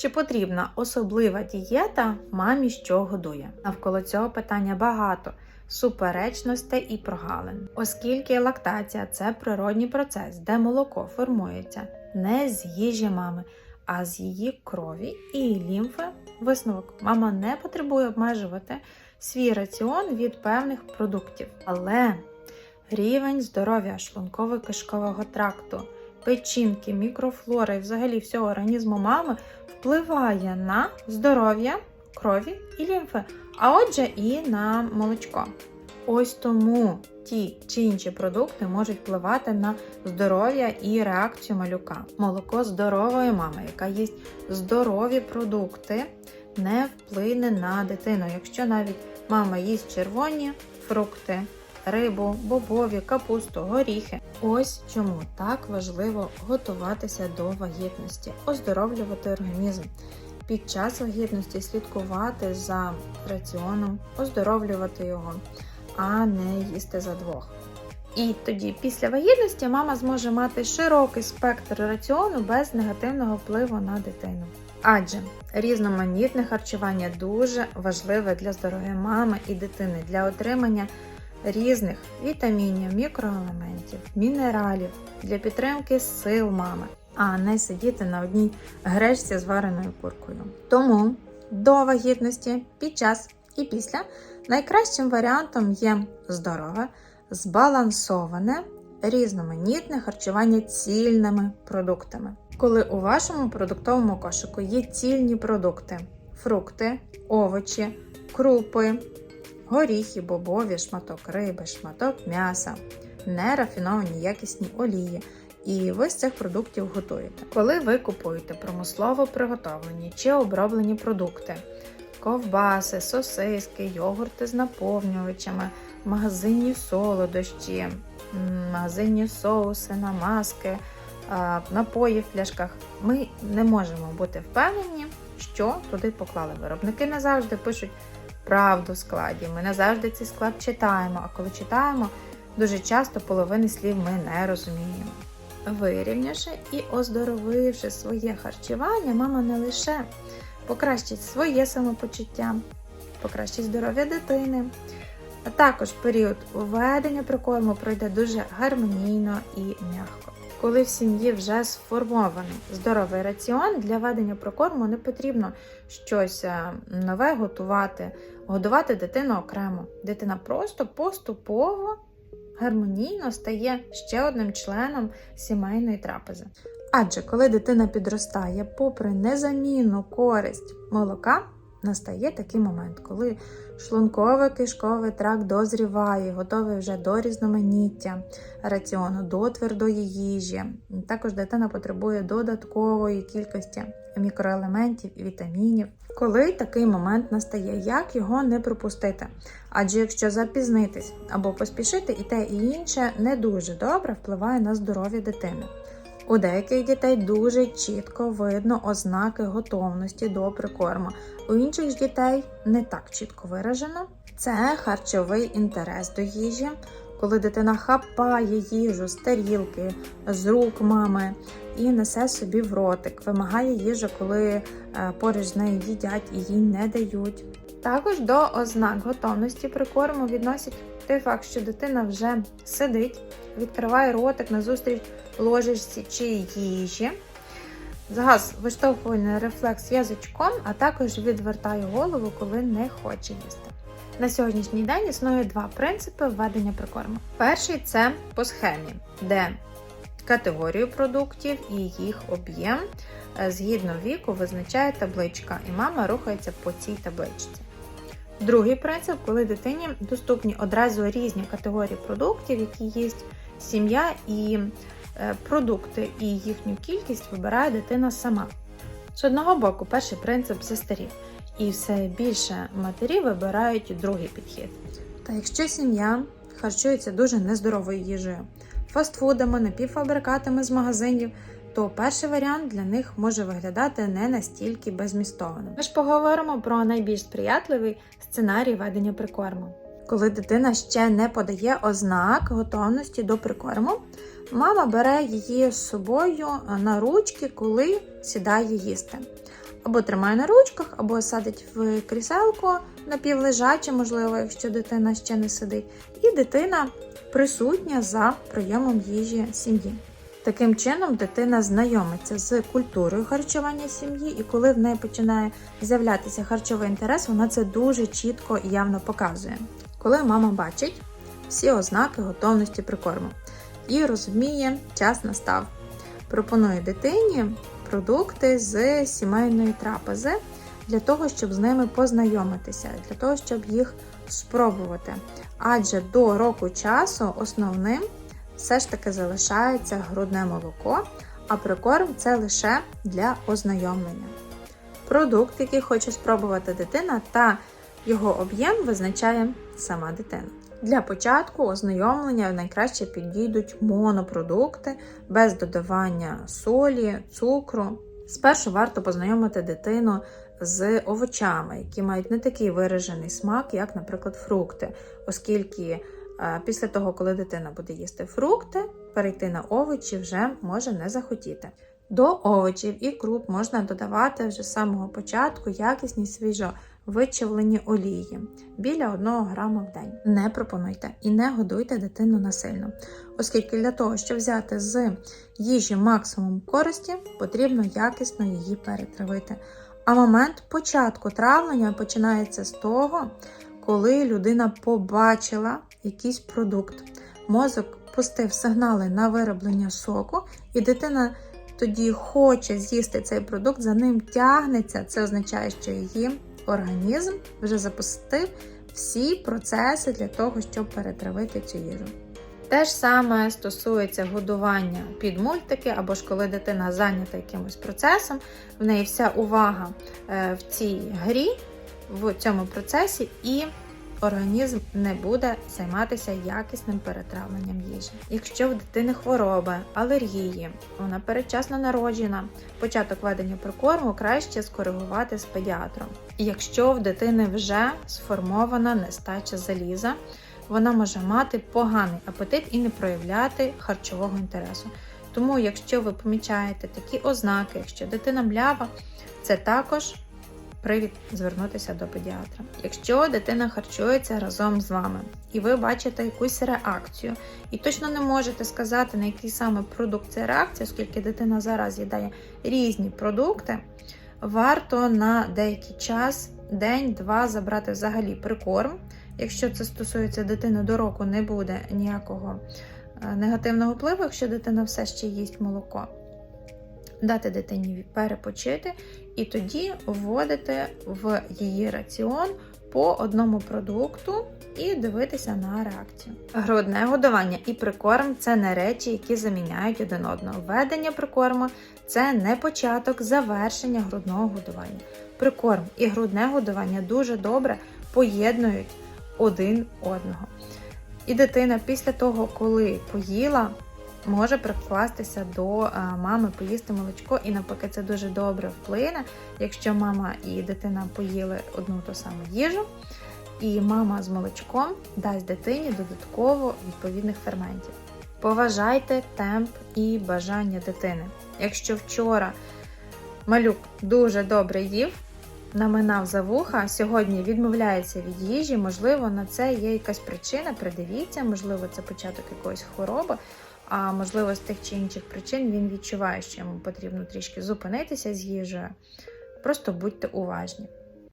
Чи потрібна особлива дієта мамі, що годує? Навколо цього питання багато суперечностей і прогалин, оскільки лактація це природній процес, де молоко формується не з їжі мами, а з її крові і лімфи. Висновок мама не потребує обмежувати свій раціон від певних продуктів, але рівень здоров'я шлунково-кишкового тракту, печінки, мікрофлори і взагалі всього організму мами впливає на здоров'я крові і лімфи, а отже, і на молочко. Ось тому ті чи інші продукти можуть впливати на здоров'я і реакцію малюка. Молоко здорової мами, яка їсть здорові продукти, не вплине на дитину, якщо навіть мама їсть червоні фрукти, рибу, бобові, капусту, горіхи. Ось чому так важливо готуватися до вагітності, оздоровлювати організм. Під час вагітності слідкувати за раціоном, оздоровлювати його, а не їсти за двох. І тоді, після вагітності, мама зможе мати широкий спектр раціону без негативного впливу на дитину. Адже різноманітне харчування дуже важливе для здоров'я мами і дитини для отримання різних вітамінів, мікроелементів, мінералів для підтримки сил мами, а не сидіти на одній гречці з вареною куркою. Тому до вагітності, під час і після найкращим варіантом є здорове, збалансоване, різноманітне харчування цільними продуктами. Коли у вашому продуктовому кошику є цільні продукти, фрукти, овочі, крупи, горіхи, бобові, шматок риби, шматок м'яса, нерафіновані якісні олії. І ви з цих продуктів готуєте. Коли ви купуєте промислово приготовлені чи оброблені продукти, ковбаси, сосиски, йогурти з наповнювачами, магазинні солодощі, магазинні соуси, намазки, напої в пляшках, ми не можемо бути впевнені, що туди поклали. Виробники не завжди пишуть правду в складі. Ми не завжди цей склад читаємо, а коли читаємо, дуже часто половини слів ми не розуміємо. Вирівнявши і оздоровивши своє харчування, мама не лише покращить своє самопочуття, покращить здоров'я дитини, а також період введення прикорму пройде дуже гармонійно і м'яко. Коли в сім'ї вже сформований здоровий раціон, для ведення прокорму не потрібно щось е, нове готувати, годувати дитину окремо. Дитина просто поступово гармонійно стає ще одним членом сімейної трапези. Адже коли дитина підростає, попри незамінну користь молока, настає такий момент, коли шлунковий кишковий тракт дозріває, готовий вже до різноманіття раціону, до твердої їжі. Також дитина потребує додаткової кількості мікроелементів і вітамінів. Коли такий момент настає, як його не пропустити? Адже якщо запізнитись або поспішити, і те, і інше не дуже добре впливає на здоров'я дитини. У деяких дітей дуже чітко видно ознаки готовності до прикорму. У інших дітей не так чітко виражено. Це харчовий інтерес до їжі, коли дитина хапає їжу з тарілки, з рук мами і несе собі в ротик, вимагає їжу, коли е, поруч з нею їдять і їй не дають. Також до ознак готовності прикорму відносять той факт, що дитина вже сидить, відкриває ротик назустріч ложечці чи їжі. Загаз виштовхувальний рефлекс язичком, а також відвертає голову, коли не хоче їсти. На сьогоднішній день існує два принципи введення прикорму. Перший це по схемі, де категорію продуктів і їх об'єм е, згідно віку визначає табличка, і мама рухається по цій табличці. Другий принцип, коли дитині доступні одразу різні категорії продуктів, які їсть сім'я, і е, продукти і їхню кількість вибирає дитина сама. З одного боку, перший принцип застарів, і все більше матерів вибирають другий підхід. Та якщо сім'я харчується дуже нездоровою їжею, фастфудами, напівфабрикатами з магазинів, то перший варіант для них може виглядати не настільки безмістованим. Ми ж поговоримо про найбільш сприятливий сценарій ведення прикорму. Коли дитина ще не подає ознак готовності до прикорму, мама бере її з собою на ручки, коли сідає їсти. або тримає на ручках, або садить в кріселко напівлежаче, можливо, якщо дитина ще не сидить, і дитина присутня за прийомом їжі сім'ї. Таким чином, дитина знайомиться з культурою харчування сім'ї, і коли в неї починає з'являтися харчовий інтерес, вона це дуже чітко і явно показує. Коли мама бачить всі ознаки готовності прикорму і розуміє, час настав. Пропонує дитині продукти з сімейної трапези для того, щоб з ними познайомитися, для того, щоб їх спробувати. Адже до року часу основним все ж таки залишається грудне молоко, а прикорм це лише для ознайомлення. Продукт, який хоче спробувати дитина, та його об'єм визначає сама дитина. Для початку ознайомлення найкраще підійдуть монопродукти без додавання солі, цукру. Спершу варто познайомити дитину з овочами, які мають не такий виражений смак, як, наприклад, фрукти, оскільки після того, коли дитина буде їсти фрукти, перейти на овочі вже може не захотіти. До овочів і круп можна додавати вже з самого початку якісні свіжо вичавлені олії біля 1 грама в день. Не пропонуйте і не годуйте дитину насильно, оскільки для того, щоб взяти з їжі максимум користі, потрібно якісно її перетравити. А момент початку травлення починається з того, коли людина побачила якийсь продукт. Мозок пустив сигнали на вироблення соку, і дитина тоді хоче з'їсти цей продукт, за ним тягнеться. Це означає, що її організм вже запустив всі процеси для того, щоб перетравити цю їжу. Те ж саме стосується годування під мультики, або ж коли дитина зайнята якимось процесом, в неї вся увага е, в цій грі, в цьому процесі, і організм не буде займатися якісним перетравленням їжі. Якщо в дитини хвороби, алергії, вона передчасно народжена, початок ведення прикорму краще скоригувати з педіатром. Якщо в дитини вже сформована нестача заліза, вона може мати поганий апетит і не проявляти харчового інтересу. Тому, якщо ви помічаєте такі ознаки, якщо дитина млява, це також привід звернутися до педіатра. Якщо дитина харчується разом з вами, і ви бачите якусь реакцію, і точно не можете сказати, на який саме продукт це реакція, оскільки дитина зараз їдає різні продукти, варто на деякий час, день-два забрати взагалі прикорм. Якщо це стосується дитини до року, не буде ніякого е, негативного впливу, якщо дитина все ще їсть молоко. Дати дитині перепочити і тоді вводити в її раціон по одному продукту і дивитися на реакцію. Грудне годування і прикорм це не речі, які заміняють один одного. Введення прикорму це не початок завершення грудного годування. Прикорм і грудне годування дуже добре поєднують один одного. І дитина після того, коли поїла, може прикластися до е, мами поїсти молочко, і навпаки, це дуже добре вплине, якщо мама і дитина поїли одну ту саму їжу, і мама з молочком дасть дитині додатково відповідних ферментів. Поважайте темп і бажання дитини. Якщо вчора малюк дуже добре їв, наминав за вуха, сьогодні відмовляється від їжі, можливо, на це є якась причина, придивіться, можливо, це початок якоїсь хвороби, а можливо, з тих чи інших причин він відчуває, що йому потрібно трішки зупинитися з їжею. Просто будьте уважні.